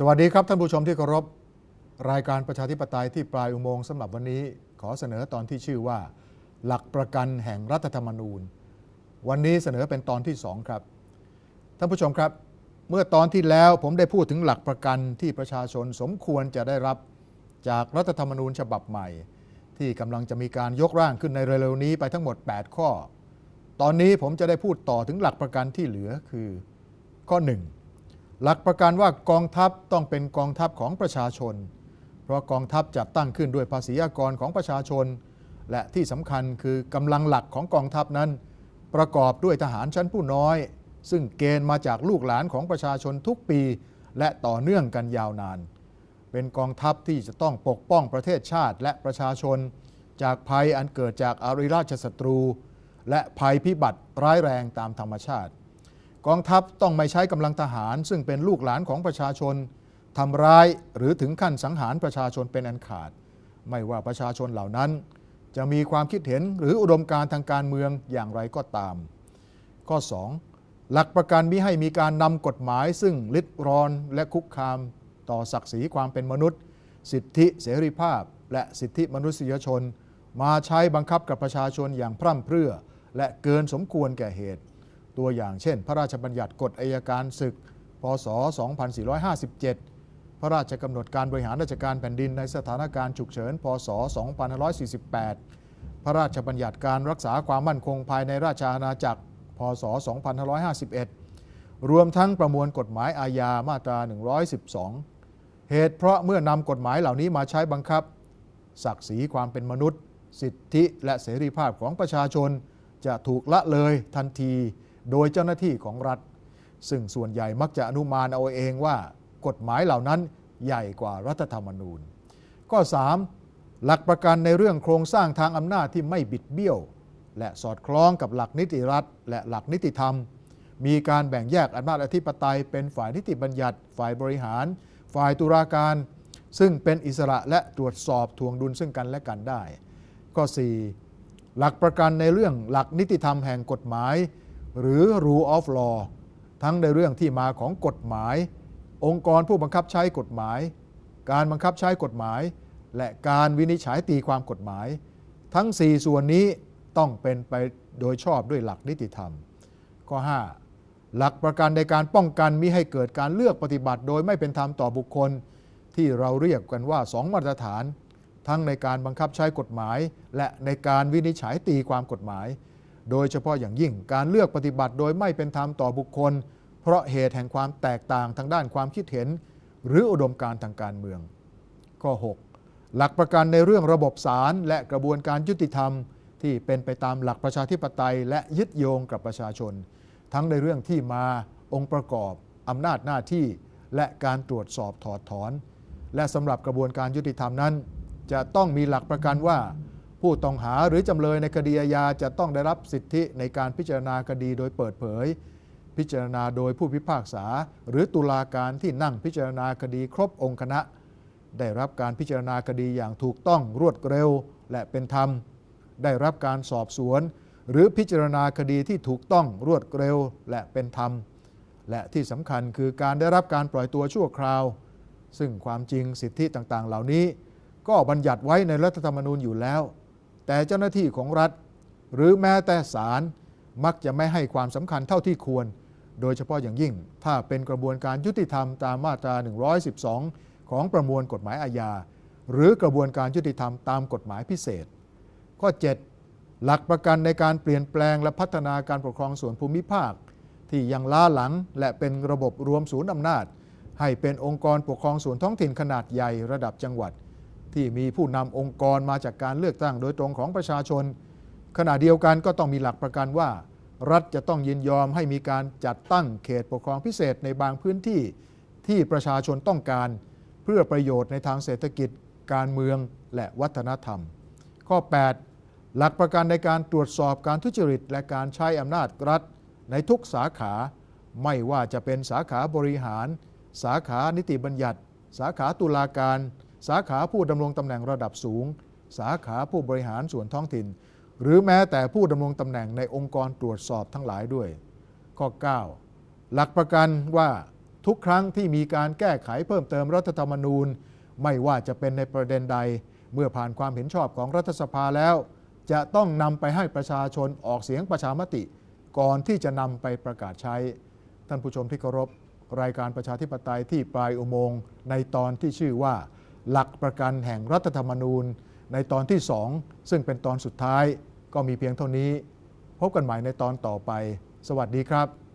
สวัสดีครับท่านผู้ชมที่เคารพรายการประชาธิปไตยที่ปลายอุโมงค์สำหรับวันนี้ ขอเสนอตอนที่ชื่อว่า หลักประกันแห่งรัฐธรรมนูญ วันนี้เสนอเป็นตอนที่สองครับ ท่านผู้ชมครับ เมื่อตอนที่แล้วผมได้พูดถึงหลักประกันที่ประชาชนสมควรจะได้รับจากรัฐธรรมนูญฉบับใหม่ ที่กำลังจะมีการยกร่างขึ้นในเร็วๆนี้ไปทั้งหมด 8 ข้อ ตอนนี้ผมจะได้พูดต่อถึงหลักประกันที่เหลือคือ ข้อ 1 หลักประกันว่ากองทัพต้องเป็นกองทัพของประชาชน เพราะกองทัพจัดตั้งขึ้นด้วยภาษีอากรของประชาชน และที่สำคัญคือกำลังหลักของกองทัพนั้น ประกอบด้วยทหารชั้นผู้น้อย ซึ่งเกณฑ์มาจากลูกหลานของประชาชนทุกปี และต่อเนื่องกันยาวนาน เป็นกองทัพที่จะต้องปกป้องประเทศชาติและประชาชน จากภัยอันเกิดจากอาริราชศัตรู และภัยพิบัติร้ายแรงตามธรรมชาติ กองทัพต้องไม่ใช้กำลังทหาร ซึ่งเป็นลูกหลานของประชาชนทำร้ายหรือถึงขั้นสังหารประชาชนเป็นอันขาด ไม่ว่าประชาชนเหล่านั้น จะมีความคิดเห็นหรืออุดมการทางการเมืองอย่างไรก็ตาม ข้อ 2 หลักประกันมิให้มีการนำกฎหมาย ซึ่งลิดรอนและคุกคาม ต่อศักดิ์ศรีความเป็นมนุษย์ สิทธิเสรีภาพ และสิทธิมนุษยชน มาใช้บังคับกับประชาชนอย่างพร่ำเพรื่อ และเกินสมควรแก่เหตุ ตัวอย่างเช่น พระราชบัญญัติกฎอัยการศึก พศ 2457 พระราชกำหนดการบริหารราชการแผ่นดินในสถานการณ์ฉุกเฉิน พศ 2548 พระราชบัญญัติการรักษาความมั่นคงภายในราชอาณาจักร พศ 2551 รวมทั้งประมวลกฎหมายอาญามาตรา 112 เหตุเพราะเมื่อนำกฎหมายเหล่านี้มาใช้บังคับ ศักดิ์ศรีความเป็นมนุษย์ สิทธิและเสรีภาพของประชาชนจะถูกละเลยทันที โดยเจ้าหน้าที่ของรัฐ ซึ่งส่วนใหญ่มักจะอนุมานเอาเองว่า กฎหมายเหล่านั้นใหญ่กว่ารัฐธรรมนูญ ข้อ 3. หลักประกันในเรื่องโครงสร้างทางอำนาจที่ไม่บิดเบี้ยว และสอดคล้องกับหลักนิติรัฐ และหลักนิติธรรม มีการแบ่งแยกอำนาจอธิปไตย เป็นฝ่ายนิติบัญญัติ ฝ่ายบริหาร ฝ่ายตุลาการ ซึ่งเป็นอิสระและตรวจสอบทวงดุลซึ่งกันและกันได้ ข้อ 4. หลักประกันในเรื่องหลักนิติธรรมแห่งกฎหมาย หรือ rule of law ทั้งในเรื่องที่มาของกฎหมาย องค์กรผู้บังคับใช้กฎหมาย การบังคับใช้กฎหมาย และการวินิจฉัยตีความกฎหมาย ทั้ง 4 ส่วนนี้ต้องเป็นไปโดยชอบด้วยหลักนิติธรรม ข้อ 5 หลักประกันในการป้องกันมิให้เกิดการเลือกปฏิบัติโดยไม่เป็นธรรมต่อบุคคล ที่เราเรียกกันว่า 2 มาตรฐาน ทั้งในการบังคับใช้กฎหมาย และในการวินิจฉัยตีความกฎหมาย โดยเฉพาะอย่างยิ่งการเลือกปฏิบัติโดยไม่เป็นธรรมต่อบุคคล เพราะเหตุแห่งความแตกต่างทางด้านความคิดเห็น หรืออุดมการทางการเมือง ข้อ 6 หลักประกันในเรื่องระบบศาลและกระบวนการยุติธรรม ที่เป็นไปตามหลักประชาธิปไตย และยึดโยงกับประชาชน ทั้งในเรื่องที่มาองค์ประกอบอำนาจหน้าที่ และการตรวจสอบถอดถอน และสำหรับกระบวนการยุติธรรมนั้น จะต้องมีหลักประกันว่า ผู้ต้องหาหรือจำเลยในคดีอาญาจะต้องได้รับสิทธิในการพิจารณาคดีโดยเปิดเผย พิจารณาโดยผู้พิพากษา หรือตุลาการที่นั่งพิจารณาคดีครบองค์คณะ ได้รับการพิจารณาคดีอย่างถูกต้องรวดเร็วและเป็นธรรม ได้รับการสอบสวน หรือพิจารณาคดีที่ถูกต้องรวดเร็วและเป็นธรรม และที่สำคัญคือการได้รับการปล่อยตัวชั่วคราว ซึ่งความจริงสิทธิต่างๆ เหล่านี้ ก็บัญญัติไว้ในรัฐธรรมนูญอยู่แล้ว แต่เจ้าหน้าที่ของรัฐ หรือแม้แต่ศาลมักจะไม่ให้ความสำคัญเท่าที่ควร โดยเฉพาะอย่างยิ่ง ถ้าเป็นกระบวนการยุติธรรมตามมาตรา 112 ของประมวลกฎหมายอาญา หรือกระบวนการยุติธรรมตามกฎหมายพิเศษ ข้อ 7 หลักประกันในการเปลี่ยนแปลงและพัฒนาการปกครองส่วนภูมิภาค ที่ยังล้าหลังและเป็นระบบรวมศูนย์อำนาจ ให้เป็นองค์กรปกครองส่วนท้องถิ่นขนาดใหญ่ระดับจังหวัด ที่มีผู้นำองค์กรมาจากการเลือกตั้งโดยตรงของประชาชน ขณะเดียวกันก็ต้องมีหลักประกันว่า รัฐจะต้องยินยอมให้มีการจัดตั้งเขตปกครองพิเศษในบางพื้นที่ที่ประชาชนต้องการ เพื่อประโยชน์ในทางเศรษฐกิจ การเมืองและวัฒนธรรม ข้อ 8 หลักประกันในการตรวจสอบการทุจริต และการใช้อำนาจรัฐ ในทุกสาขา ไม่ว่าจะเป็นสาขาบริหาร สาขานิติบัญญัติ สาขาตุลาการ สาขาผู้ดำรงตำแหน่งระดับสูง สาขาผู้บริหารส่วนท้องถิ่น หรือแม้แต่ผู้ดำรงตำแหน่งในองค์กรตรวจสอบทั้งหลายด้วย ข้อ 9 หลักประกันว่าทุกครั้งที่มีการแก้ไขเพิ่มเติมรัฐธรรมนูญ ไม่ว่าจะเป็นในประเด็นใด เมื่อผ่านความเห็นชอบของรัฐสภาแล้ว จะต้องนำไปให้ประชาชนออกเสียงประชามติ ก่อนที่จะนำไปประกาศใช้ ท่านผู้ชมที่เคารพรายการประชาธิปไตยที่ปลายอุโมงค์ในตอนที่ชื่อว่า หลักประกันแห่งรัฐธรรมนูญในตอนที่สองซึ่งเป็นตอนสุดท้ายก็มีเพียงเท่านี้ พบกันใหม่ในตอนต่อไป สวัสดีครับ